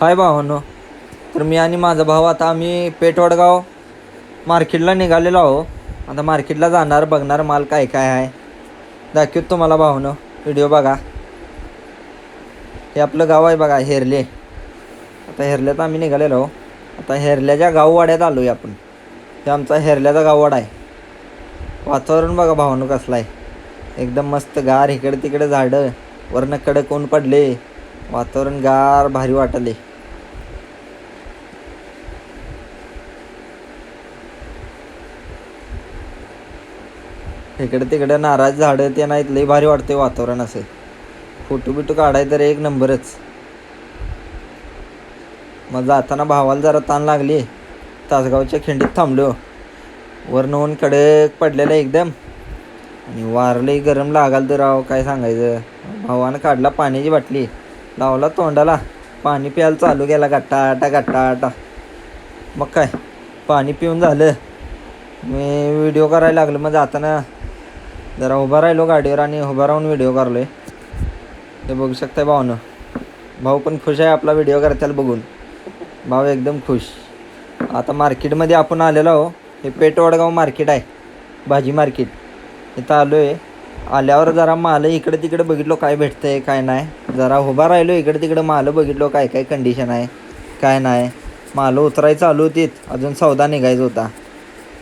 हाय भावानो तर मी आणि माझा भाऊ आता आम्ही पेठवडगाव मार्केटला निघालेलो आहो. आता मार्केटला जाणार बघणार माल काय काय आहे. दाखवत तुम्हाला भावानो व्हिडिओ बघा. हे आपलं गाव आहे बघा हेरले. आता हेरल्यात आम्ही निघालेलो आहो. आता हेरल्याच्या गाववाड्यात आलो आहे आपण. हे आमचा हेरल्याचा गाववाडा आहे. वातावरण बघा भावानो कसलं आहे. एकदम मस्त गार इकडे तिकडे झाडं. वरनं कडक ऊन पडले वातावरण गार भारी वाटले इकडे तिकडे नारळ झाडं ते नाहीत लई भारी वाटते वातावरण असं. फोटो बिटो काढाय तर एक नंबरच. मग जाताना भावाला जरा ताण लागली. तासगावच्या खिंडीत थांबलो. वर नवून कडक पडलेलं एकदम. आणि वारलंही गरम लागाल तर राव काय सांगायचं? भावानं काढला पाण्याची बाटली. लावला तोंडाला. पाणी प्यायला चालू केला गट्टा आटा मग काय? पाणी पिऊन झालं. मी व्हिडिओ करायला लागलो. मग जाताना जरा उभा राहिलो गाडीवर आणि उभा राहून व्हिडिओ करलो आहे ते बघू शकताय भाऊनं भाऊ पण खुश आहे आपला व्हिडिओ करताना बघून. भाऊ एकदम खुश. आता मार्केटमध्ये आपण आलेलो आहो. हे पेटवडगाव मार्केट आहे. भाजी मार्केट. इथं आलो आहे आल्यावर जरा माल इकडे तिकडे बघितलो काय भेटतं आहे काय नाही. जरा उभा राहिलो इकडे तिकडे माल बघितलो काय काय कंडिशन आहे काय नाही. माल उतरायचं चालू होतीत अजून सौदा निघायचा होता.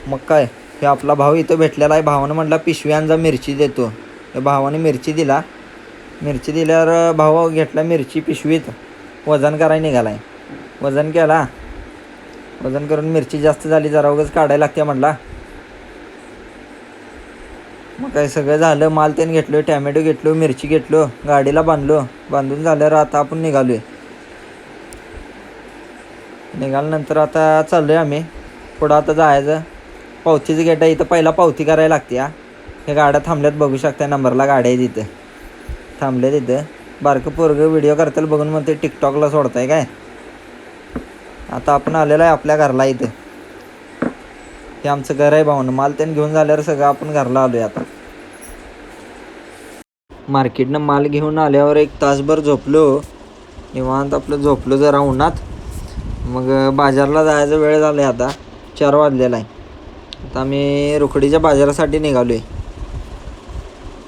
मग काय हे आपला भाऊ इथं भेटलेला आहे भावानं म्हटला पिशव्यांचा मिरची देतो. त्या भावाने मिरची दिला. मिरची दिल्यावर भाऊ घेतला मिरची पिशवीत. वजन करायला निघाला आहे वजन केला. वजन करून मिरची जास्त झाली जरा उगाच काढायला लागते म्हटला. मग काय सगळं झालं माल त्याने घेतलो टॅमॅटो घेतलो मिरची घेतलो गाडीला बांधलो बांधून झाल्यावर आता आपण निघालोय. निघाल्यानंतर आता चाललोय आम्ही. पुढं आता जायचं. पावतीचं गेट आहे इथं पहिला पावती करायला लागते हा. हे गाड्या थांबल्यात बघू शकता नंबरला गाड्या आहे तिथं थांबले तिथं बारकं पोरगं व्हिडिओ करताल बघून मग ते टिकटॉकला सोडताय काय? आता आपण आलेलो आहे आपल्या घरला इथं. हे आमचं घर आहे भाऊन. माल त्यानं घेऊन झाल्यावर सगळं आपण घरला आलो आहे आता. मार्केटनं माल घेऊन आल्यावर एक तासभर झोपलो. निवांत आपलं झोपलो जरा उन्हात. मग बाजारला जायचा वेळ झाला आहे आता. चार वाजलेला आहे. आता आम्ही रुकडीच्या बाजारासाठी निघालो आहे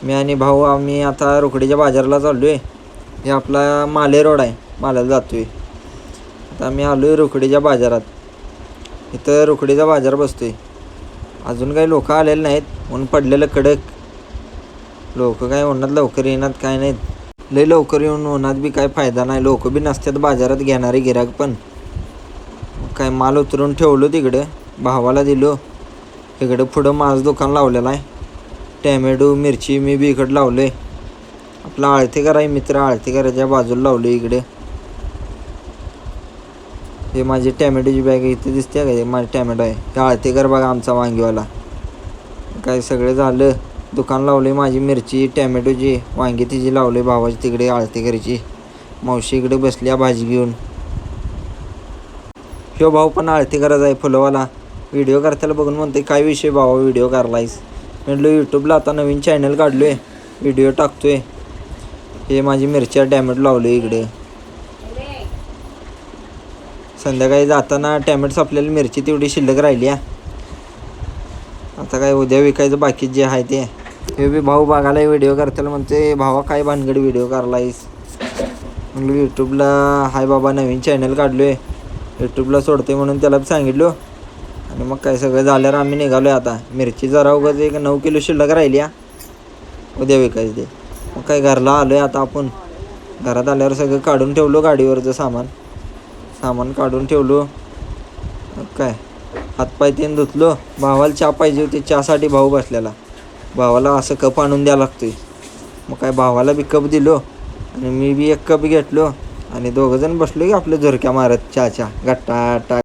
मी आणि भाऊ आम्ही आता रुकडीच्या बाजारला चाललो आहे हे आपला माले रोड आहे. माल्याला जातो आहे आता आम्ही आलो आहे रोकडीच्या बाजारात. इथं रोकडीचा बाजार बसतोय. अजून काही लोक आलेले नाहीत. ऊन पडलेलं कडक. लोक काय उन्हात लवकर येणार काय नाहीत. लई लवकर येऊन उन्हात बी काय फायदा नाही. लोक बी नसतात बाजारात घेणारे गिराक पण. काय माल उतरून ठेवलो तिकडं. भावाला दिलो. इकडं पुढं माझं दुकान लावलेलं आहे. टॅमॅटो मिरची मी बी इकडं लावलं आहे आपला आळती आहे मित्र. आळतेकराच्या बाजूला लावलं इकडे. हे माझी टॅमॅटोची बॅग इथे दिसते का? हे माझे टॅमॅटो आहे. हे आळतेकर बघा आमचा वांगीवाला. काय सगळं झालं? दुकान लावले माझी मिरची टॅमॅटोची. वांगी तिची लावले भावाची तिकडे आळतेकरची मावशी इकडे बसल्या भाजी घेऊन. ह्यो भाऊ पण आळतेकरच आहे फुलवाला. व्हिडिओ करताना बघून म्हणते काय विषय भावा व्हिडिओ करलायस म्हटलं यूट्यूबला आता नवीन चॅनल काढलो आहे व्हिडिओ टाकतो आहे हे माझी मिरच्या टॅमॅटो लावले इकडे. संध्याकाळी जाताना टॅमॅटो आपल्याला मिरची तेवढी शिल्लक राहिली आहे आता काय उद्या विकायचं बाकी जे आहे ते. हे बी भाऊ बघायला व्हिडिओ करताना म्हणते भावा काय भानगड व्हिडिओ करलायस? म्हणलं यूट्यूबला हाय बाबा नवीन चॅनल काढलो आहे यूट्यूबला सोडते म्हणून त्याला सांगितलो. आणि मग काय सगळं झाल्यावर आम्ही निघालो आहे आता. मिरची जरा उगाच एक नऊ किलो शिल्लक राहिली आहे उद्या विकायचं ते. मग काय घरला आलो आहे आता आपण. घरात आल्यावर सगळं काढून ठेवलो गाडीवरचं सामान. सामान काढून ठेवलो. मग काय? हातपाय तेन धुतलो. भावाला चहा पाहिजे होती. चहासाठी भाऊ बसलेला. भावाला असं कप आणून द्यावं लागतोय. मग काय भावाला बी कप दिलो आणि मी बी एक कप घेतलो. आणि दोघंजण बसलो की आपल्या झुरक्या मारत चहाच्या. गट्टा